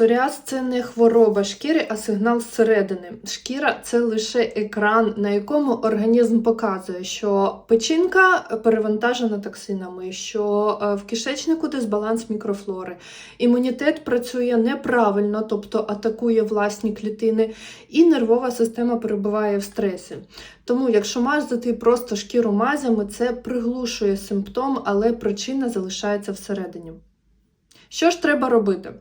Псоріаз це не хвороба шкіри, а сигнал зсередини. Шкіра це лише екран, на якому організм показує, що печінка перевантажена токсинами, що е, в кишечнику дисбаланс мікрофлори, імунітет працює неправильно, тобто атакує власні клітини, і нервова система перебуває в стресі. Тому, якщо мазати просто шкіру мазями, це приглушує симптом, але причина залишається всередині. Що ж треба робити?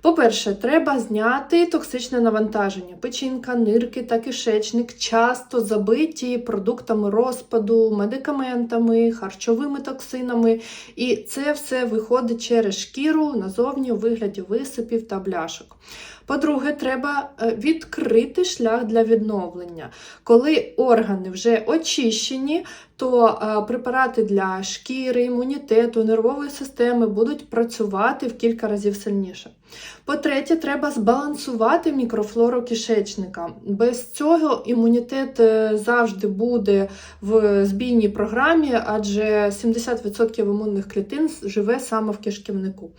По-перше, треба зняти токсичне навантаження. Печінка, нирки та кишечник часто забиті продуктами розпаду, медикаментами, харчовими токсинами, і це все виходить через шкіру назовні у вигляді висипів та бляшок. По-друге, треба е, відкрити шлях для відновлення. Коли органи вже очищені, то е, препарати для шкіри, імунітету, нервової системи будуть працювати в кілька разів сильніше. По-третє, треба збалансувати мікрофлору кишечника. Без цього імунітет е, завжди буде в збійній програмі, адже 70% імунних клітин живе саме в кишківнику.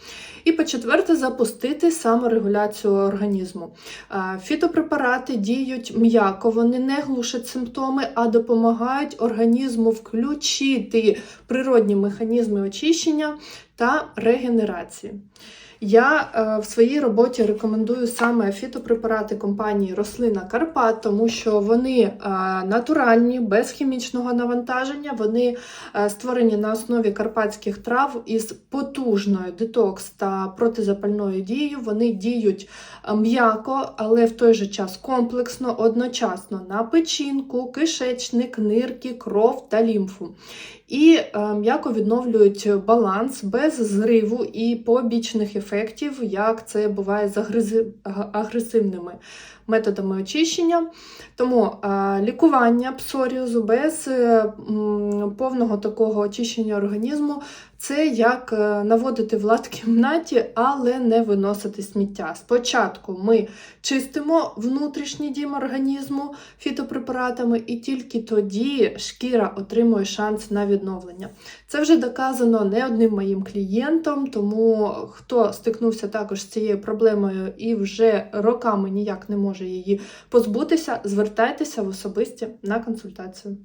І по-четверте, запустити саморегуляцію організму. Е, Фітопрепарати діють м'яко, вони не глушать симптоми, а допомагають організму включити природні механізми очищення та регенерації. Я е, в своїй роботі рекомендую саме фітопрепарати компанії Рослина Карпат, тому що вони е, натуральні, без хімічного навантаження. Вони е, створені на основі карпатських трав із потужною детокс та протизапальною дією. Вони діють е, м'яко, але в той же час комплексно, одночасно на печінку, кишечник, нирки, кров та лімфу. І м'яко відновлюють баланс без зриву і побічних ефектів, як це буває з агресивними методами очищення. Тому е, лікування псоріозу без е, повного такого очищення організму це як е, наводити в лад кімнаті, але не виносити сміття. Спочатку ми чистимо внутрішній дім організму фітопрепаратами, і тільки тоді шкіра отримує шанс на відновлення. Це вже доказано не одним моїм клієнтом, тому хто стикнувся також з цією проблемою і вже роками ніяк не може її позбутися, звертайтеся в особисті на консультацію.